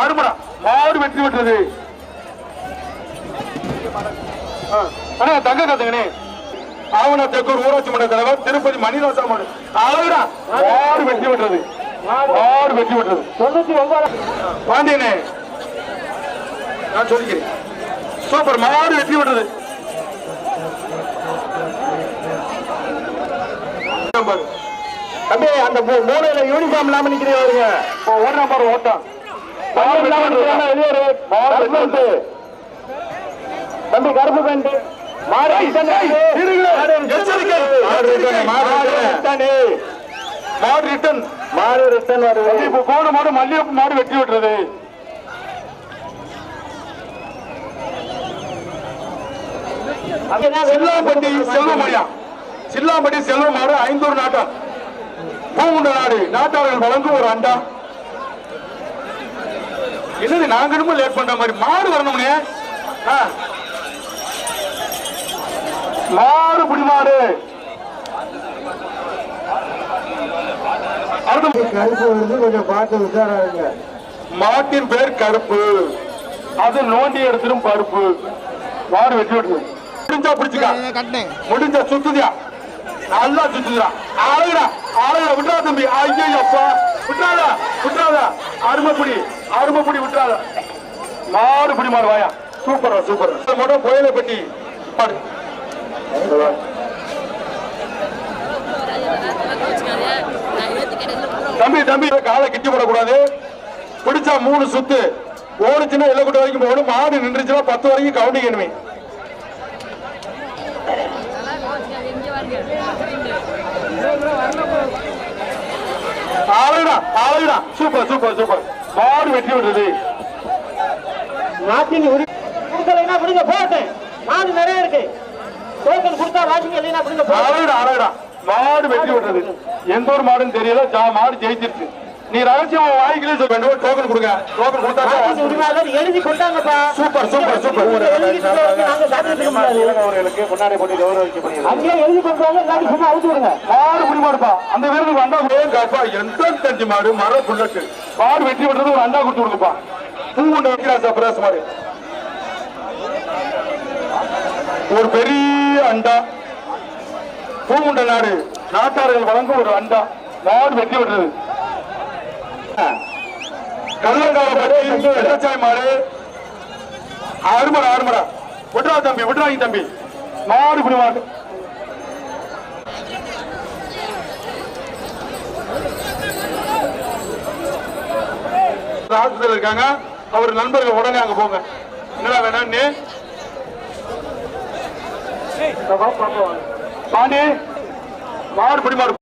அருமடா மாடு வெற்றி பெற்றது. அண்ணா தங்க கத்துங்கண்ணே ஆவண தெக்கூர் ஊராட்சி மன்ற தலைவர் திருப்பதி மணிராசா மனு அழகுடா மாடு வெற்றி பெற்றது. மாடு வெற்றி பெற்றது. தொண்ணூத்தி ஒன்பது பாண்டியனே. நான் சொல்லிக்கிறேன். சூப்பர். மாடு வெற்றி பெற்றது. நம்பர் தம்பி அந்த மூலையில யூனிஃபார்ம் இல்லாம நிக்கிறீங்க ஒரு நம்பர் ஓட்டம். தம்பி கருப்பு பேண்ட் மாடு ரிட்டன் மாடு ரிட்டர்ன் வருது. இப்ப கோடு மாடு மல்லிகைப்பூ மாடு பெற்றது அங்கதான் சில்லாம்பட்டி செல்வமணியா சில்லாம்பட்டி செல்வ மாடு ஐந்தூர் நாட்டம் பூங்குண்ட நாடு. நாட்டாளர்கள் வழங்கும் ஒரு அண்டா. என்னது நாங்க ரொம்ப லேட் பண்ற மாதிரி? மாடு வரணும்னே ஆ. மாடு புடி மாடு அடுத்து கருப்பு வந்து கொஞ்சம் பார்த்து மாட்டின் பேர் கருப்பு. அது நோண்டி எடுத்துடும் பருப்பு. மாடு வெட்டி விட்டு முடிஞ்சா பிடிச்சுக்கா. கட்டினேன். முடிஞ்சா சுத்துதியா. நல்லா சுத்துதுடா. ஆளுடா ஆளுடா விட்டுறா தம்பி ஐயோ அப்பா விட்டுறாதா விட்டுறாதா அருமைப்புடி அருமைப்புடி விட்டுறாதா. மாடு பிடி மாடு வாயா. சூப்பரா சூப்பர் மட்டும் புயலை பெட்டி மாடு தம்பி தம்பி காலை கிட்டி போடக்கூடாது. பிடிச்சா மூணு சுத்து. ஓடுச்சுன்னா எல்லக்கூட்ட வரைக்கும் போகணும். மாடு நின்றுச்சுன்னா பத்து வரைக்கும் கவுண்டிங் ஆளுடா சூப்பர் சூப்பர் சூப்பர். மாடு வெட்டி விடுறது நாட்டின் உரி கொடுக்கலைன்னா விடுங்க போட்டேன் மாடு நிறைய இருக்கு. டோக்கன் கொடுத்தா வாசிங்க இல்லைன்னா விடுங்க ஆளுடா ஆளுடா மாடு வெட்டி விடுறது எந்த ஒரு மாடுன்னு தெரியல. மாடு ஜெயிச்சிருச்சு. நீ ரகசியம் வாய்க்கிலே சொல்ல வேண்டும் டோக்கன் கொடுங்க. டோக்கன் கொடுத்தா எழுதி கொண்டாங்கப்பா சூப்பர் சூப்பர் சூப்பர். அவர்களுக்கு முன்னாடி போட்டி கௌரவிக்கப்படுகிறது அங்கேயே எழுதி கொண்டாங்க இல்லாட்டி சும்மா அவுத்து விடுங்க. மாடுப்பா அந்த வீரனுக்கு அண்டா கொடுப்பா எந்த தஞ்சு மாடு மர புல்லட்டு. மாடு வெற்றி பெற்றது ஒரு அண்டா கொடுத்து கொடுப்பா பூண்டு வைக்கிறா பிரேஸ் மாடு ஒரு பெரிய அண்டா. பூமுண்ட நாடு. நாட்டார்கள் வழங்கும் ஒரு அண்டா. மாடு வெற்றி பெற்றது. கள்ளங்காலப்பட்டி வெள்ளச்சாய் மாடு அருமடா அருமடா. விட்றா தம்பி விட்றாங்க தம்பி. மாடு புடி மாடு ஆஸ்பத்திரியில் இருக்காங்க. அவர் நண்பர்கள் உடனே அங்க போங்க. என்னடா வேணாம் நீ பாண்டி மாடு பிடி மாடு